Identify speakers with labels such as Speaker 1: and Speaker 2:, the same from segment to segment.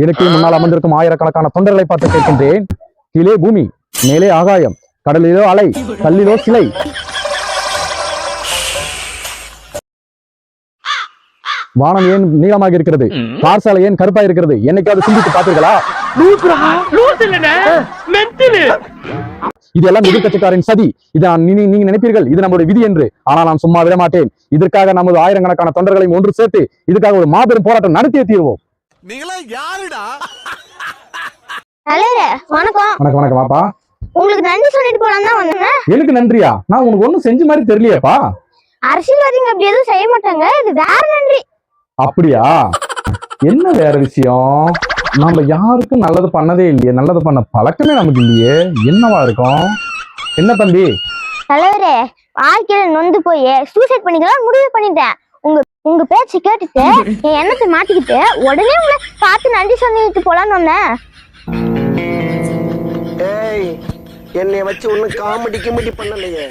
Speaker 1: எனக்கு முன்னால் அமர்ந்திருக்கும் ஆயிரக்கணக்கான தொண்டர்களை பார்த்து கேட்கின்றேன். கீழே பூமி மேலே ஆகாயம் கடலிலோ அலை கல்லிலோ சிலை. வானம் ஏன் நீளமாக இருக்கிறது? பாரசாலை ஏன் கருப்பா இருக்கிறது? என்னைக்காவது சிந்தித்து பார்த்தீர்களா இதெல்லாம் எதிர்கட்சிக்காரின் சதி. இதை நான் நீ- நீங்க நினைப்பீர்கள்? இது நம்முடைய விதி என்று. ஆனால் நான் சும்மா விட மாட்டேன் இதற்காக நமது ஆயிரக்கணக்கான தொண்டர்களையும் ஒன்று சேர்த்து இதுக்காக ஒரு மாபெரும் போராட்டம் நடத்தியே தீர்வோம்.
Speaker 2: நீங்களா யாருடா?
Speaker 3: தலைவரே வணக்கம்.
Speaker 1: வணக்கம் வணக்கம் வாப்பா.
Speaker 3: உங்களுக்கு நன்றி சொல்லிட்டு போலாம் தான் வந்தேன்
Speaker 1: எனக்கு நன்றியா? நான் உனக்கு ஒண்ணும் செஞ்ச மாதிரி தெரியலையேப்பா.
Speaker 3: அரசியல்வாதிங்க அப்படி எதுவும் செய்ய மாட்டாங்க. இது வேற நன்றி.
Speaker 1: அப்படியா? என்ன வேற விஷயம்? நாம யாருக்கும் நல்லது பண்ணதே இல்லையே. நல்லது பண்ண பழக்கமே நமக்கு இல்லையே. என்னவா இருக்கும்? என்ன தம்பி?
Speaker 3: தலைவரே வாழ்க்கையில நொந்து போய் சூசைட் பண்ணிக்கலாம் முடிவு பண்ணிட்டேன். உங்க உங்க பேச்சு கேட்டுட்டு என் எண்ணத்தை மாத்திக்கிட்டு உடனே உங்களை பார்த்து நன்றி சொல்லிட்டு போலான்னு வந்தேன்
Speaker 2: ஏய் என்னைய வச்சு ஒன்னும் காமெடி கிமெடி பண்ணலையே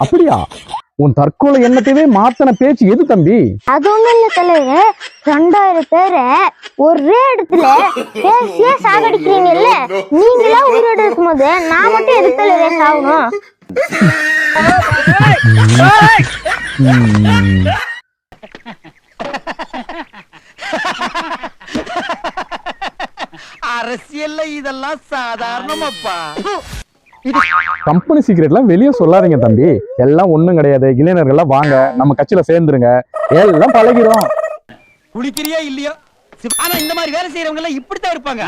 Speaker 1: அப்படியா உன் தற்கொலை எண்ணத்தையே மாத்தன பேச்சு எது தம்பி
Speaker 3: அது ஒண்ணும் இல்ல தலைவரே ரெண்டாயிரம் பேரை ஒரே இடத்துல பேசியே சாகடிக்கிறீங்கல்ல நீங்களா உயிரோட இருக்கும்போது நான் மட்டும் எது தலைவரே சாகணும்
Speaker 4: அரசியல்ல இதெல்லாம் சாதாரணமாப்பா.
Speaker 1: கம்பெனி சீக்கிரட்லாம் வெளியே சொல்லாதீங்க தம்பி. எல்லாம் ஒண்ணும் கிடையாது. இளைஞர்கள்லாம் வாங்க நம்ம கட்சியில சேர்ந்துருங்க. எல்லாம் பழகிறோம்
Speaker 4: குளிக்கிறியா இல்லையோ? ஆனா இந்த மாதிரி வேலை செய்யறவங்க எல்லாம் இப்படித்தான் இருப்பாங்க.